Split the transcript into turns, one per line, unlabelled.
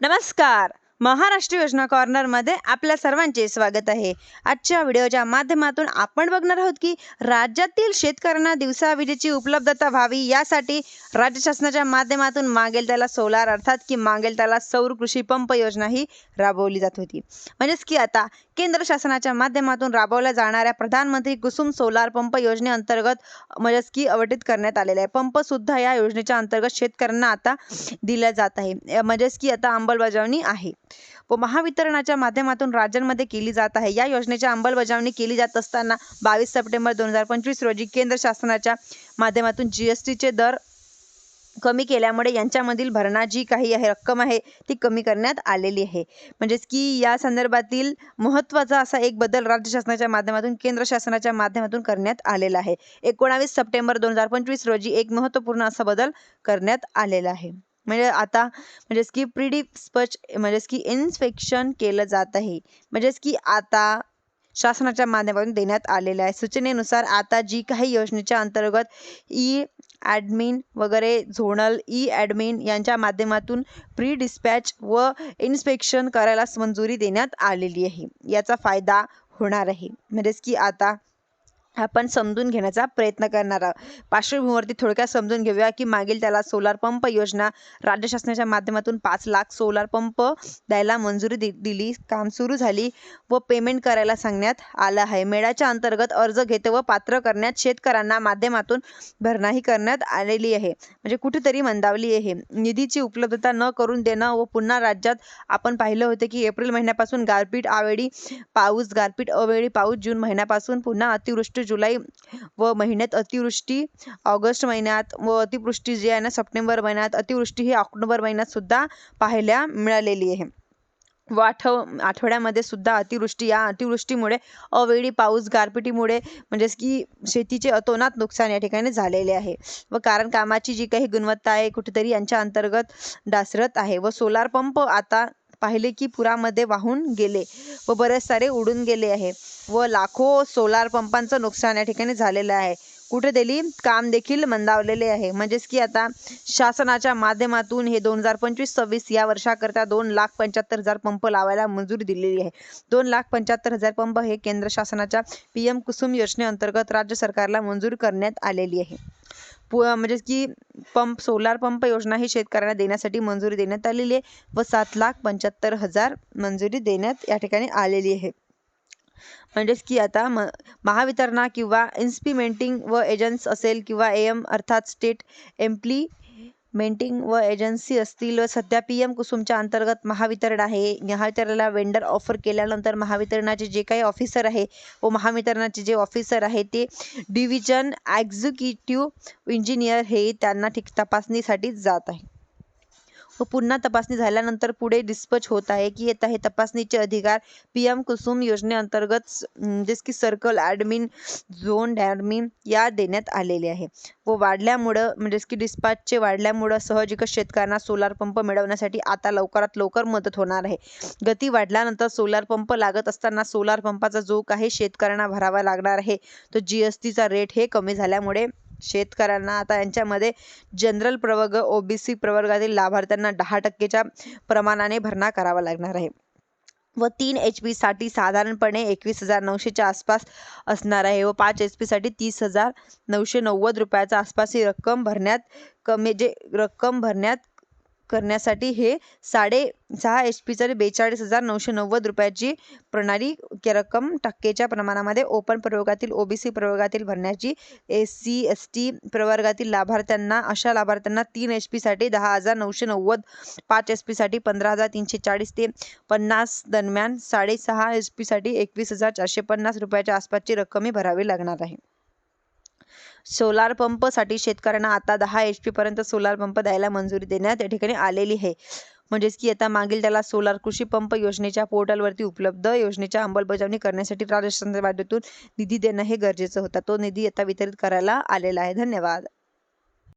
नमस्कार. महाराष्ट्र योजना कॉर्नरमध्ये आपल्या सर्वांचे स्वागत आहे. आजच्या व्हिडिओच्या माध्यमातून आपण बघणार आहोत की राज्यातील शेतकऱ्यांना दिवसा विजेची उपलब्धता व्हावी यासाठी राज्य शासनाच्या माध्यमातून मागेल त्याला सोलार अर्थात की मागेल त्याला सौर कृषी पंप योजना ही राबवली जात होती. म्हणजेच की आता केंद्र शासनाच्या माध्यमातून राबवल्या जाणाऱ्या प्रधानमंत्री कुसुम सोलार पंप योजनेअंतर्गत म्हणजेच की अवटित करण्यात आलेला आहे. पंप सुद्धा या योजनेच्या अंतर्गत शेतकऱ्यांना आता दिल्या जात आहे. म्हणजेच की आता अंमलबजावणी आहे. व महावितरणाच्या माध्यमातून राज्यांमध्ये केली जात आहे. या योजनेची अंमलबजावणी केली जात असताना बावीस सप्टेंबर दोन हजार पंचवीस रोजी केंद्र शासनाच्या माध्यमातून जी एस टीचे दर कमी केल्यामुळे यांच्यामधील भरणा जी काही आहे रक्कम आहे ती कमी करण्यात आलेली आहे. म्हणजेच की या संदर्भातील महत्त्वाचा असा एक बदल राज्य शासनाच्या माध्यमातून केंद्र शासनाच्या माध्यमातून करण्यात आलेला आहे. एकोणावीस सप्टेंबर दोन हजार पंचवीस रोजी एक महत्त्वपूर्ण असा बदल करण्यात आलेला आहे. म्हणजे आता म्हणजेच की प्रिडिस्पच म्हणजेच की इन्स्पेक्शन केलं जात आहे. म्हणजेच की आता शासनाच्या माध्यमातून देण्यात आलेलं आहे. सूचनेनुसार आता जी काही योजनेच्या अंतर्गत ई ॲडमिन वगैरे झोनल ई ॲडमिन यांच्या माध्यमातून प्री डिस्पॅच व इन्स्पेक्शन करायला मंजुरी देण्यात आलेली आहे. याचा फायदा होणार आहे. म्हणजेच की आता आपण समजून घेण्याचा प्रयत्न करणार आहोत. पार्श्वभूमीवरती थोडक्यात समजून घेऊया की मागील त्याला सोलार पंप योजना राज्य शासनाच्या माध्यमातून पाच लाख सोलार पंप द्यायला मंजुरी दि दिली. काम सुरू झाली व पेमेंट करायला सांगण्यात आलं आहे. मेळ्याच्या अंतर्गत अर्ज घेते व पात्र करण्यात शेतकऱ्यांना माध्यमातून भरणाही करण्यात आलेली आहे. म्हणजे कुठेतरी मंदावली आहे. निधीची उपलब्धता न करून देणं व पुन्हा राज्यात आपण पाहिलं होतं की एप्रिल महिन्यापासून गारपीट अवेळी पाऊस गारपीट अवेळी पाऊस जून महिन्यापासून पुन्हा अतिवृष्टी जुलै व महिन्यात अतिवृष्टी. ऑगस्ट महिन्यात व अतिवृष्टी जी आहे ना सप्टेंबर महिन्यात अतिवृष्टी ही ऑक्टोबर महिन्यात सुद्धा पाहायला मिळालेली आहे. व आठव आठवड्यामध्ये सुद्धा अतिवृष्टी या अतिवृष्टीमुळे अवेळी पाऊस गारपिटीमुळे म्हणजेच की शेतीचे अतोनात नुकसान या ठिकाणी झालेले आहे. व कारण कामाची जी काही गुणवत्ता आहे कुठेतरी यांच्या अंतर्गत डासरत आहे. व सोलार पंप आता पाहिले की पुरामध्ये वाहून गेले व बरेच सारे उडून गेले आहे व लाखो सोलार पंपांचं नुकसान या ठिकाणी झालेलं आहे. कुठे दिली काम देखील मंदावलेले आहे. म्हणजेच की आता शासनाच्या माध्यमातून हे दोन हजार पंचवीस सव्वीस या वर्षाकरता दोन लाख पंच्याहत्तर हजार पंप लावायला मंजुरी दिलेली आहे. दोन लाख पंच्याहत्तर हजार पंप हे केंद्र शासनाच्या पी एम कुसुम योजनेअंतर्गत राज्य सरकारला मंजूर करण्यात आलेली आहे. पु म्हणजेच की पंप सोलार पंप योजना ही शेतकऱ्यांना देण्यासाठी मंजुरी देण्यात आलेली आहे व सात लाख पंच्याहत्तर हजार मंजुरी देण्यात या ठिकाणी आलेली आहे. म्हणजेच की आता म महावितरणा किंवा इन्स्पिमेंटिंग व एजन्स असेल किंवा ए एम अर्थात स्टेट एम्प्ली मेंटिंग व एजन्सी असतील व सध्या पी एम कुसुमच्या अंतर्गत महावितरण आहे. महावितरणाला वेंडर ऑफर केल्यानंतर महावितरणाचे जे काही ऑफिसर आहे व महावितरणाचे जे ऑफिसर आहे ते डिव्हिजन एक्झिक्युटिव्ह इंजिनियर हे त्यांना ठीक तपासणीसाठी जात आहे. व पुन्हा तपासणी झाल्यानंतर पुढे डिस्पच होत आहे की येत हे तपासणीचे अधिकार पी एम कुसुम योजनेअंतर्गत स- म्हणजेच की सर्कल ॲडमिन झोन ॲडमिन या देण्यात आलेले आहे. व वाढल्यामुळं म्हणजेच की डिस्पॅचचे वाढल्यामुळं सहजिकच शेतकऱ्यांना सोलार पंप मिळवण्यासाठी आता लवकरात लवकर मदत होणार आहे. गती वाढल्यानंतर सोलार पंप लागत असताना सोलार पंपाचा जो काही शेतकऱ्यांना भरावा लागणार आहे तो जी एस टीचा रेट हे कमी झाल्यामुळे शेतकऱ्यांना आता यांच्यामध्ये जनरल प्रवर्ग ओबीसी प्रवर्गातील लाभार्थ्यांना दहा टक्केच्या प्रमाणाने भरणा करावा लागणार आहे. व तीन एच पीसाठी साधारणपणे एकवीस हजार नऊशेच्या आसपास असणार आहे व पाच एच पीसाठी तीस हजार नऊशे नव्वद रुपयाच्या आसपास ही रक्कम भरण्यात कमी जे रक्कम भरण्यात करण्यासाठी हे साडे सहा एच पीसाठी बेचाळीस हजार नऊशे नव्वद रुपयाची प्रणाली रक्कम टक्केच्या प्रमाणामध्ये ओपन प्रयोगातील ओबीसी प्रयोगातील भरण्याची एस सी एस टी प्रवर्गातील लाभार्थ्यांना अशा लाभार्थ्यांना तीन एच पीसाठी दहा हजार नऊशे नव्वद पाच एच पीसाठी पंधरा हजार तीनशे चाळीस ते पन्नास दरम्यान साडेसहा एच पीसाठी एकवीस हजार चारशे पन्नास रुपयाच्या आसपासची रक्कमही भरावी लागणार आहे. सोलार पंपसाठी शेतकऱ्यांना आता दहा एच पीपर्यंत सोलार पंप द्यायला मंजुरी देण्यात या ठिकाणी आलेली आहे. म्हणजेच की आता मागील त्याला सोलार कृषी पंप योजनेच्या पोर्टलवरती उपलब्ध योजनेच्या अंमलबजावणी करण्यासाठी राजस्थान राज्यातून निधी देणं हे गरजेचं होतं. तो निधी आता वितरित करायला आलेला आहे. धन्यवाद.